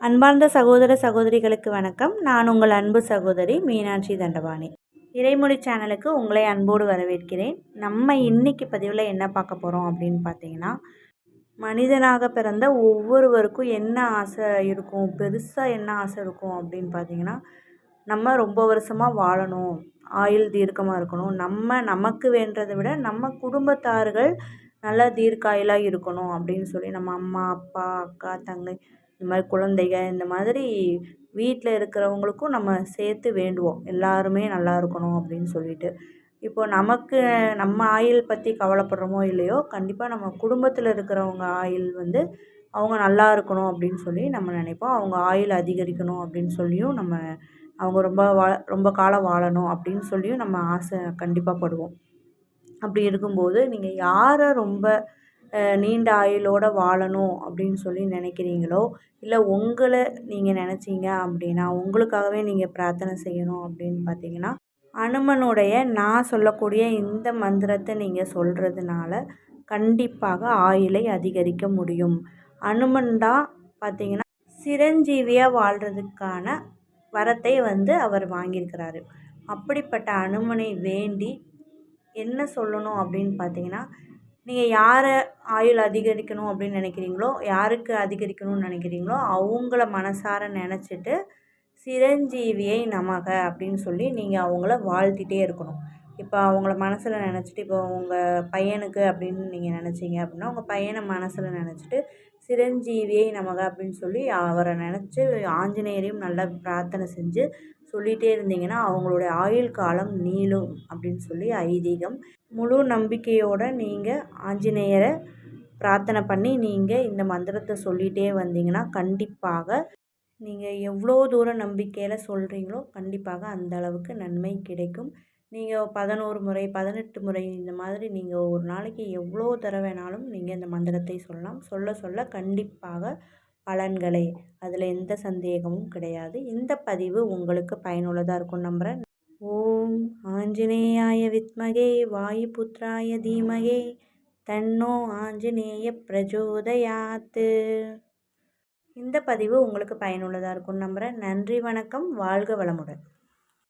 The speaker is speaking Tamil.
அன்பார்ந்த சகோதர சகோதரிகளுக்கு வணக்கம். நான் உங்கள் அன்பு சகோதரி மீனாட்சி தண்டபாணி. இறைமொழி சேனலுக்கு உங்களை அன்போடு வரவேற்கிறேன். நம்ம இன்னைக்கு பதிவில் என்ன பார்க்க போகிறோம் அப்படின்னு பார்த்தீங்கன்னா மனிதனாக பிறந்த ஒவ்வொருவருக்கும் என்ன ஆசை இருக்கும் பெருசாக என்ன ஆசை இருக்கும் அப்படின்னு பார்த்தீங்கன்னா நம்ம ரொம்ப வருஷமாக வாழணும் ஆயுள் தீர்க்கமாக இருக்கணும். நம்ம நமக்கு வேண்டதை விட நம்ம குடும்பத்தார்கள் நல்லா தீர்க்காயலாக இருக்கணும் அப்படின்னு சொல்லி நம்ம அம்மா அப்பா அக்கா தங்கை இந்த மாதிரி குழந்தைக இந்த மாதிரி வீட்டில் இருக்கிறவங்களுக்கும் நம்ம சேர்த்து வேண்டுவோம். எல்லாருமே நல்லா இருக்கணும் அப்படின்னு சொல்லிட்டு. இப்போது நமக்கு நம்ம ஆயுள் பற்றி கவலைப்படுறோமோ இல்லையோ கண்டிப்பாக நம்ம குடும்பத்தில் இருக்கிறவங்க ஆயில் வந்து அவங்க நல்லா இருக்கணும் அப்படின்னு சொல்லி நம்ம நினைப்போம். அவங்க ஆயுள் அதிகரிக்கணும் அப்படின்னு சொல்லியும் நம்ம அவங்க ரொம்ப வா ரொம்ப காலம் வாழணும் அப்படின்னு சொல்லியும் நம்ம ஆசை கண்டிப்பாக படுவோம். அப்படி இருக்கும்போது நீங்கள் யாரை ரொம்ப நீண்ட ஆயுளோடு வாழணும் அப்படின்னு சொல்லி நினைக்கிறீங்களோ? இல்லை உங்களை நீங்கள் நினச்சிங்க அப்படின்னா உங்களுக்காகவே நீங்கள் பிரார்த்தனை செய்யணும் அப்படின்னு பார்த்தீங்கன்னா அனுமனுடைய நான் சொல்லக்கூடிய இந்த மந்திரத்தை நீங்கள் சொல்கிறதுனால கண்டிப்பாக ஆயுளை அதிகரிக்க முடியும். அனுமன் தான் பார்த்தீங்கன்னா சிரஞ்சீவியாக வாழ்கிறதுக்கான வரத்தை வந்து அவர் வாங்கியிருக்கிறாரு. அப்படிப்பட்ட அனுமனை வேண்டி என்ன சொல்லணும் அப்படின்னு பார்த்தீங்கன்னா நீங்கள் யாரை ஆயுள் அதிகரிக்கணும் அப்படின்னு நினைக்கிறீங்களோ யாருக்கு அதிகரிக்கணும்னு நினைக்கிறீங்களோ அவங்கள மனசார நினச்சிட்டு சிரஞ்சீவியை நமக அப்படின்னு சொல்லி நீங்கள் அவங்கள வாழ்த்திட்டே இருக்கணும். இப்போ அவங்கள மனசில் நினச்சிட்டு இப்போ உங்கள் பையனுக்கு அப்படின்னு நீங்கள் நினச்சிங்க அப்படின்னா உங்கள் பையனை மனசில் நினச்சிட்டு சிரஞ்சீவியை நமக அப்படின்னு சொல்லி அவரை நினச்சி ஆஞ்சநேயரையும் நல்லா பிரார்த்தனை செஞ்சு சொல்லிகிட்டே இருந்தீங்கன்னா அவங்களுடைய ஆயுள் காலம் நீளும் அப்படின்னு சொல்லி ஐதீகம். முழு நம்பிக்கையோடு நீங்கள் ஆஞ்சநேயரை பிரார்த்தனை பண்ணி நீங்கள் இந்த மந்திரத்தை சொல்லிகிட்டே வந்தீங்கன்னா கண்டிப்பாக நீங்கள் எவ்வளோ தூரம் நம்பிக்கையில் சொல்கிறீங்களோ கண்டிப்பாக அந்த அளவுக்கு நன்மை கிடைக்கும். நீங்கள் பதினோரு முறை பதினெட்டு முறை இந்த மாதிரி நீங்கள் ஒரு நாளைக்கு எவ்வளோ தடவை வேணாலும் நீங்கள் இந்த மந்திரத்தை சொல்லலாம். சொல்ல சொல்ல கண்டிப்பாக பலன்களே. அதில் எந்த சந்தேகமும் கிடையாது. இந்த பதிவு உங்களுக்கு பயனுள்ளதாக இருக்கும் நம்புகிறேன் ஓம் ஆஞ்சநேயாய வித்மகே வாயு புத்ராய தீமகே தன்னோ ஆஞ்சநேய பிரஜோதயாத்து இந்த பதிவு உங்களுக்கு பயனுள்ளதாக இருக்கும் நம்புகிறேன் நன்றி வணக்கம். வாழ்க வளமுடன்.